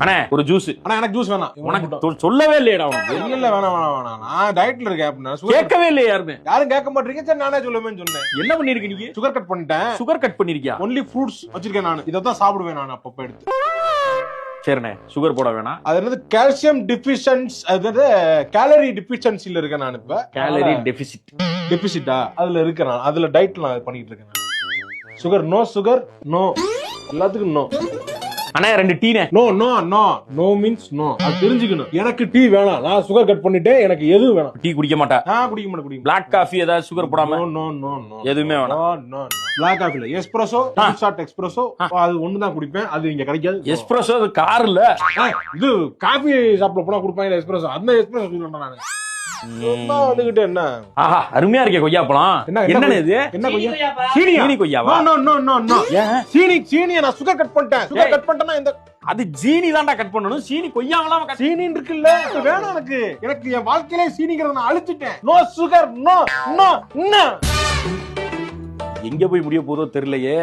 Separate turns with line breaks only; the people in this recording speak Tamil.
அண்ணே ஒரு ஜூஸ்
ஆனா எனக்கு ஜூஸ் வேணாம்.
உனக்கு சொல்லவே இல்லையடா உனக்கு.
இல்ல இல்ல வேணாம் வேணாம் வேணாம். நான் டயட்ல இருக்கேன் அப்படின்னா
கேட்கவே இல்லையா யாருமே.
யாரும் கேட்க மாட்டீங்க. சரி நானே சொல்லுவேன்னு சொன்னேன்.
என்ன பண்ணிருக்க நீ
சுகர் கட் பண்ணிட்டேன்.
சுகர் கட் பண்ணிருக்கியா?
ஒன்லி ஃப்ரூட்ஸ் வச்சிருக்கேன் நான். இதை தான் சாப்பிடுவேன் நான் அப்பப்ப எடுத்து.
சரிண்ணே சுகர் போட வேணாம்.
அது என்னது கால்சியம் டிஃபிஷன்ஸ் அதாவது கேலரி டிஃபிஷன்சில இருக்கேன் நான் இப்ப.
கேலரி டெபிசிட்
டெபிசிட்டா அதுல இருக்கேன் நான். அதுல டயட் நான் பண்ணிட்டு இருக்கேன் சுகர் நோ சுகர் நோ எல்லாத்துக்கும் நோ
அண்ணா ரெண்டு டீனே
no no no no means no அது தெரிஞ்சுக்கணும். எனக்கு டீ வேணாம். நான் சுகர் கட் பண்ணிட்டேன். எனக்கு எதுவும் வேணாம்.
டீ குடிக்க மாட்டா.
நான் குடிக்க மாட்டேன் குடிக்க
பிளாக் காஃபி ஏதாவது சுகர் போடாம?
நோ நோ நோ நோ
எதுவுமே வேணாம்.
நோ நோ பிளாக் காஃபில எஸ்பிரஸோ ஷார்ட் எக்ஸ்பிரஸோ அது ஒண்ணு தான் குடிப்பேன். அது இங்க கிடைக்காது.
எஸ்பிரஸோ அது கார் இல்ல.
ஏய், இது காஃபி ஷாப்ல போனா குடுப்பாங்க எஸ்பிரஸோ அந்த எஸ்பிரஸோ சொல்றேன் நானு. வந்துகிட்டு என்ன?
ஆஹா அருமையா இருக்கே கொய்யா பழம்.
என்ன
இது?
என்ன கொய்யா?
சீனியா?
சீனி
கொய்யாவா?
நோ நோ நோ நோ
ஏன்?
சீனி சீனியை நான் சுகர் கட் பண்ணிட்டேன். சுகர். கட் பண்ணிட்டேன்னா இந்த
அது ஜீனி தான்டா கட் பண்ணணும். சீனி கொய்யாவெல்லாம் கட்
சீனி இருக்குல்ல? வேணாம் எனக்கு. எனக்கு என் வாழ்க்கையிலே சீனிங்கிறத நான் அழிச்சிட்டேன். No sugar no no no
எங்க போய் முடிய போதோ தெரியலையே.